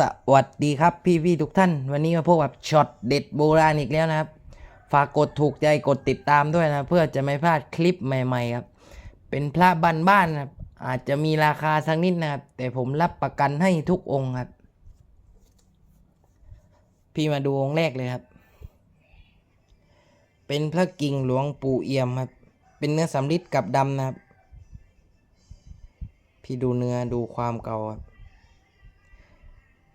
สวัสดีครับพี่พี่ทุกท่าน วันนี้มาพบกับช็อตเด็ดโบราณอีกแล้วนะครับ ฝากกดถูกใจกดติดตามด้วยนะ เพื่อจะไม่พลาดคลิปใหม่ๆครับ เป็นพระบ้านๆนครับอาจจะมีราคาสักนิดนะครับ แต่ผมรับประกันให้ทุกองค์ครับ พี่มาดูองค์แรกเลยครับ เป็นพระกิ่งหลวงปู่เอี่ยมครับ เป็นเนื้อสำริดกับดำนะครับ พี่ดูเนื้อดูความเก่าครับ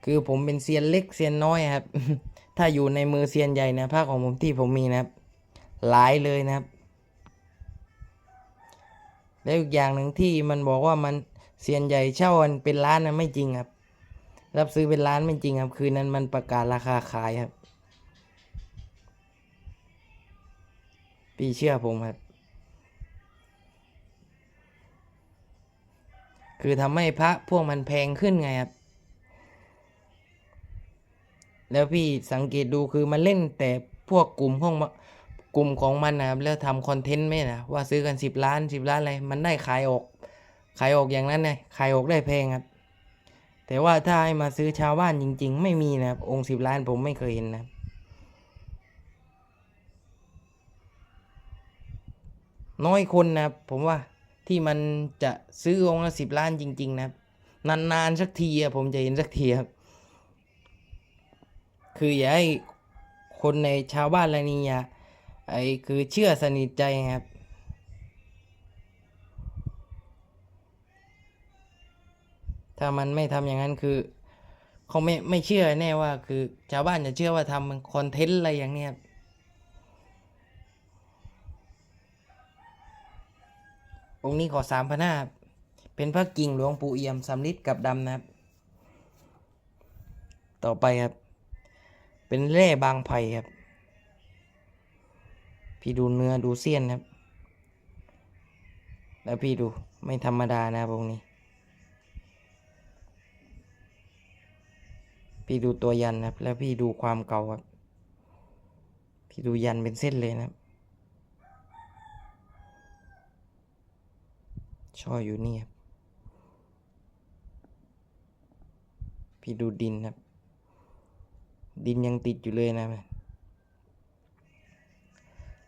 คือผมเป็นเซียนเล็กเซียนน้อยครับ ถ้าอยู่ในมือเซียนใหญ่นะภาคของผมที่ผมมีนะครับ หลายเลยนะครับ แล้วอีกอย่างหนึ่งที่มันบอกว่ามันเซียนใหญ่เช่ามันเป็นล้านนะไม่จริงครับ รับซื้อเป็นล้านไม่จริงครับ คืนนั้นมันประกาศราคาขายครับ พี่เชื่อผมครับ คือทำให้พระพวกมันแพงขึ้นไงครับ แล้วพี่สังเกตดูคือมันเล่นแต่พวกกลุ่มของกลุ่มของมันนะครับแล้วทำคอนเทนต์ไม่นะว่าซื้อกันสิบล้านสิบล้านอะไรมันได้ขายออก ขายออกอย่างนั้นไงขายออกได้แพงครับ แต่ว่าถ้าให้มาซื้อชาวบ้านจริง ๆ ไม่มีนะครับองค์สิบล้านผมไม่เคยเห็นนะน้อยคนนะครับผมว่าที่มันจะซื้อองค์ละสิบล้านจริง ๆ นะครับนานๆสักทีผมจะเห็นสักทีครับ คืออย่าให้คนในชาวบ้านอะไรนี่อย่าไอ้คือเชื่อสนิทใจครับถ้ามันไม่ทำอย่างนั้นคือเขาไม่ไม่เชื่อแน่ว่า คือชาวบ้านจะเชื่อว่าทำคอนเทนต์อะไรอย่างเนี้ยองค์นี้ขอสามพนาเป็นพระกิ่งหลวงปู่เอี่ยมสำลิดกับดำนะครับ ต่อไปครับ เป็นแร่บางไผ่ครับ พี่ดูเนื้อดูเสี้ยนครับ แล้วพี่ดูไม่ธรรมดานะครับองค์นี้ พี่ดูตัวยันครับ แล้วพี่ดูความเก่าครับ พี่ดูยันเป็นเส้นเลยนะครับช่ออยู่นี่ครับ พี่ดูดินครับ ดินยังติดอยู่เลยนะ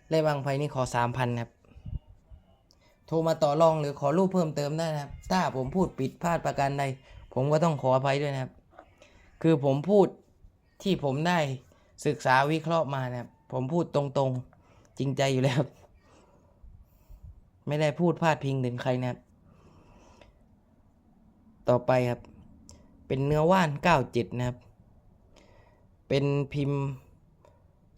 เลขบางไฟนี่ขอสามพันครับ โทรมาต่อรองหรือขอรูปเพิ่มเติมได้นะครับ ถ้าผมพูดผิดพลาดประการใด ผมก็ต้องขออภัยด้วยนะครับ คือผมพูดที่ผมได้ศึกษาวิเคราะห์มานะครับ ผมพูดตรงๆ จริงใจอยู่แล้ว ไม่ได้พูดพลาดพิงถึงใครนะครับ ต่อไปครับ เป็นเนื้อว่านเก้าเจ็ดนะครับ เป็นพิมพ์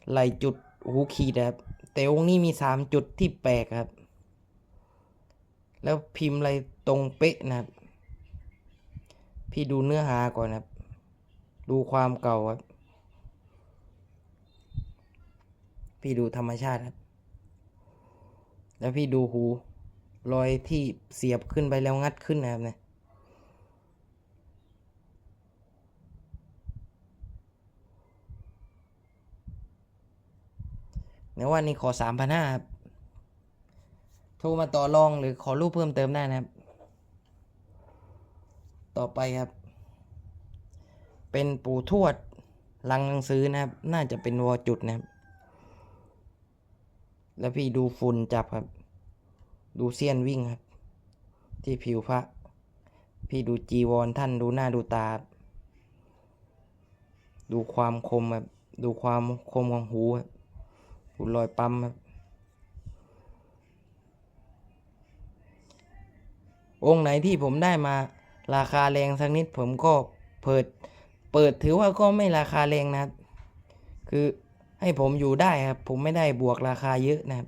ไหลจุดหูขีดครับ แต่องค์นี้มีสามจุดที่แปลกครับ แล้วพิมพ์อะไรตรงเป๊ะนะครับ พี่ดูเนื้อหาก่อนนะครับ ดูความเก่าครับ พี่ดูธรรมชาติครับ แล้วพี่ดูหูรอยที่เสียบขึ้นไปแล้วงัดขึ้นนะครับเนี่ย ในวันนี้ขอสามพันห้าครับ โทรมาต่อรองหรือขอรูปเพิ่มเติมได้นะครับ ต่อไปครับ เป็นปู่ทวดลังหนังสือนะครับ น่าจะเป็นวอจุดนะครับ แล้วพี่ดูฝุ่นจับครับ ดูเสี้ยนวิ่งครับ ที่ผิวพระ พี่ดูจีวรท่านดูหน้าดูตา ดูความคมครับ ดูความคมของหูครับ ดูรอยปั๊มครับองค์ไหนที่ผมได้มาราคาแรงสักนิดผมก็เปิด เปิดถือว่าก็ไม่ราคาแรงนะครับ คือให้ผมอยู่ได้ครับ ผมไม่ได้บวกราคาเยอะนะครับ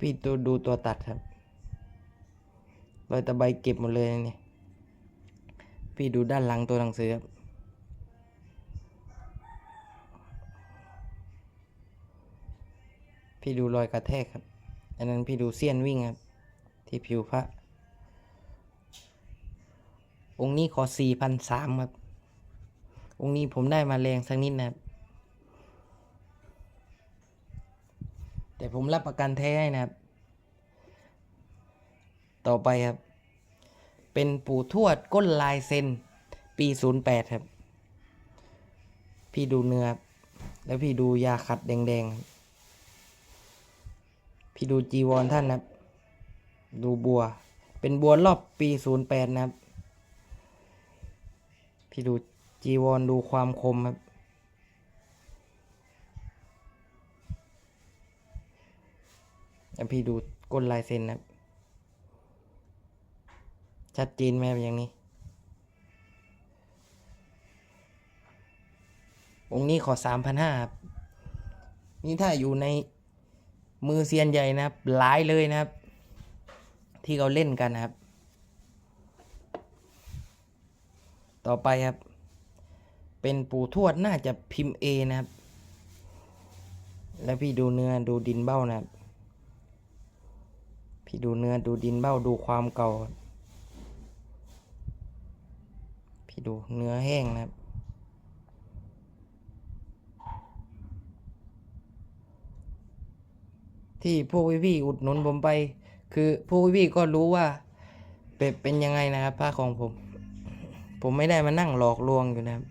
พี่ตัวดูตัวตัดครับรอยตะไบเก็บหมดเลยนะนี่ยพี่ดูด้านหลังตัวหนังสือครับ พี่ดูรอยกระแทกครับ อันนั้นพี่ดูเสี้ยนวิ่งครับ ที่ผิวพระ องค์นี้ขอสี่พันสามครับ องค์นี้ผมได้มาแรงสักนิดนะครับ แต่ผมรับประกันแท้ให้นะครับ ต่อไปครับ เป็นปู่ทวดก้นลายเซนปีศูนย์แปดครับ พี่ดูเนื้อครับแล้วพี่ดูยาขัดแดงๆ พี่ดูจีวรท่านนะครับ ดูบัว เป็นบัวรอบปีศูนย์แปดนะครับ พี่ดูจีวรดูความคมครับ แล้วพี่ดูก้นลายเซ็นนะครับ ชัดเจนไหมครับอย่างนี้ องค์นี้ขอสามพันห้าครับนี่ถ้าอยู่ใน มือเซียนใหญ่นะครับหลายเลยนะครับ ที่เขาเล่นกันนะครับ ต่อไปครับ เป็นปู่ทวดน่าจะพิมพ์เอนะครับ แล้วพี่ดูเนื้อดูดินเบ้านะครับ พี่ดูเนื้อดูดินเบ้าดูความเก่า พี่ดูเนื้อแห้งนะครับ ที่พวกพี่ๆอุดหนุนผมไป คือพวกพี่ๆก็รู้ว่าเป็นเป็นยังไงนะครับผ้าของผม ผมไม่ได้มานั่งหลอกลวงอยู่นะครับ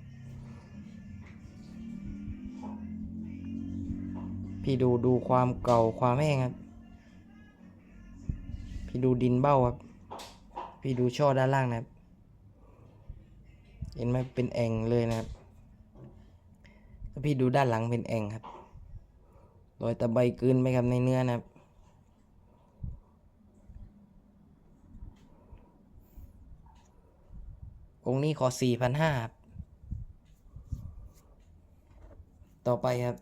พี่ดูดูความเก่าความแห้งครับ พี่ดูดินเบ้าครับ พี่ดูช่อด้านล่างนะครับ เห็นไหมเป็นแอ่งเลยนะครับแล้วพี่ดูด้านหลังเป็นแอ่งครับ รอยตะไบกลืนไปครับในเนื้อนะครับองค์นี้ขอสี่พันห้าครับต่อไปครับ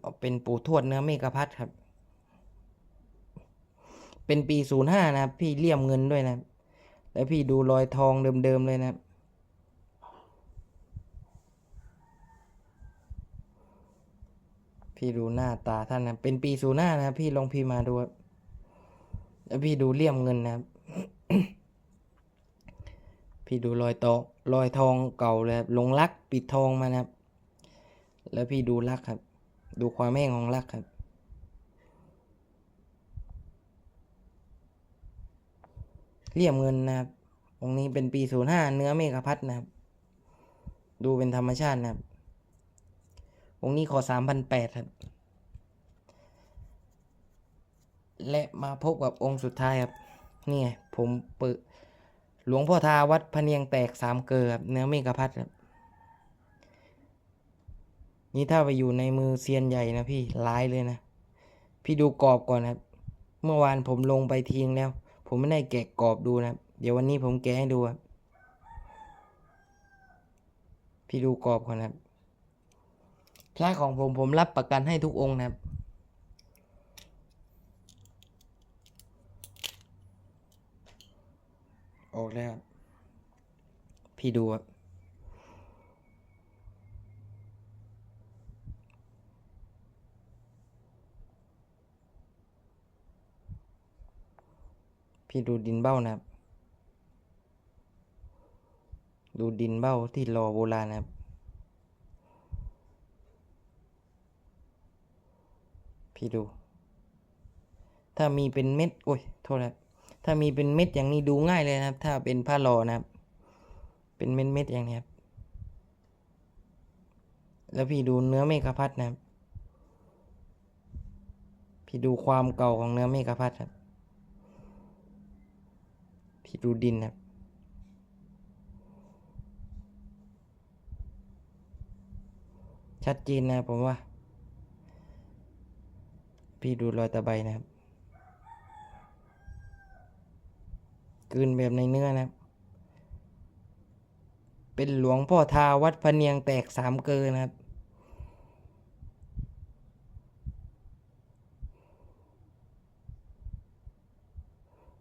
เอาเป็นปู่ทวดเนื้อเมกพัดครับ เป็นปีศูนย์ห้านะครับ พี่เลี่ยมเงินด้วยนะครับ แล้วพี่ดูรอยทองเดิมๆเลยนะครับ พี่ดูหน้าตาท่านนะ เป็นปีศูนย์ห้านะพี่ลองพี่มาดูแล้วพี่ดูเลี่ยมเงินนะครับ พี่ดูรอยตอรอยทองเก่าเลยครับลงลักปิดทองมานะครับ แล้วพี่ดูลักครับ ดูความแห้งของลักครับ เลี่ยมเงินนะครับตรงนี้เป็นปีศูนย์ห้าเนื้อเมฆพัดนะครับ ดูเป็นธรรมชาตินะครับ องค์นี้ขอสามพันแปดครับ และมาพบกับองค์สุดท้ายครับ นี่ผมเปิดหลวงพ่อทาวัดพะเนียงแตกสามเกลือครับเนื้อเมฆพัดครับ นี่ถ้าไปอยู่ในมือเซียนใหญ่นะพี่ร้ายเลยนะ พี่ดูกรอบก่อนครับ เมื่อวานผมลงไปทิ้งแล้ว ผมไม่ได้แกะกรอบดูนะเดี๋ยววันนี้ผมแกะให้ดูครับพี่ดูกรอบก่อนครับ พระของผมผมรับประกันให้ทุกองค์นะครับ ออกแล้วครับพี่ดูครับพี่ดูดินเบ้านะครับ ดูดินเบ้าที่รอโบราณนะครับ พี่ดู ถ้ามีเป็นเม็ดโอ้ยโทษนะครับถ้ามีเป็นเม็ดอย่างนี้ดูง่ายเลยนะครับ ถ้าเป็นผ้าหลอนะครับ เป็นเม็ดเม็ดอย่างนี้ครับ แล้วพี่ดูเนื้อเมฆพัดนะครับ พี่ดูความเก่าของเนื้อเมฆพัดครับ พี่ดูดินครับชัดเจนนะผมว่า พี่ดูรอยตะไบนะครับกืนแบบในเนื้อนะครับ เป็นหลวงพ่อทาวัดพะเนียงแตกสามเกลอนะครับ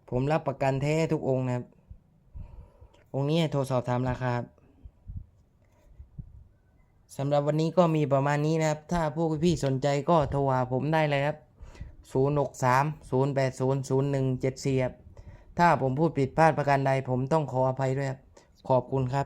ผมรับประกันแท้ทุกองค์นะครับ องค์นี้โทรสอบถามราคาสำหรับวันนี้ก็มีประมาณนี้นะครับ ถ้าพวกพี่ๆสนใจก็โทรหาผมได้เลยครับ 0 6 3 0 8 0 0 1 7 4ครับถ้าผมพูดผิดพลาดประการใดผมต้องขออภัยด้วยครับ ขอบคุณครับ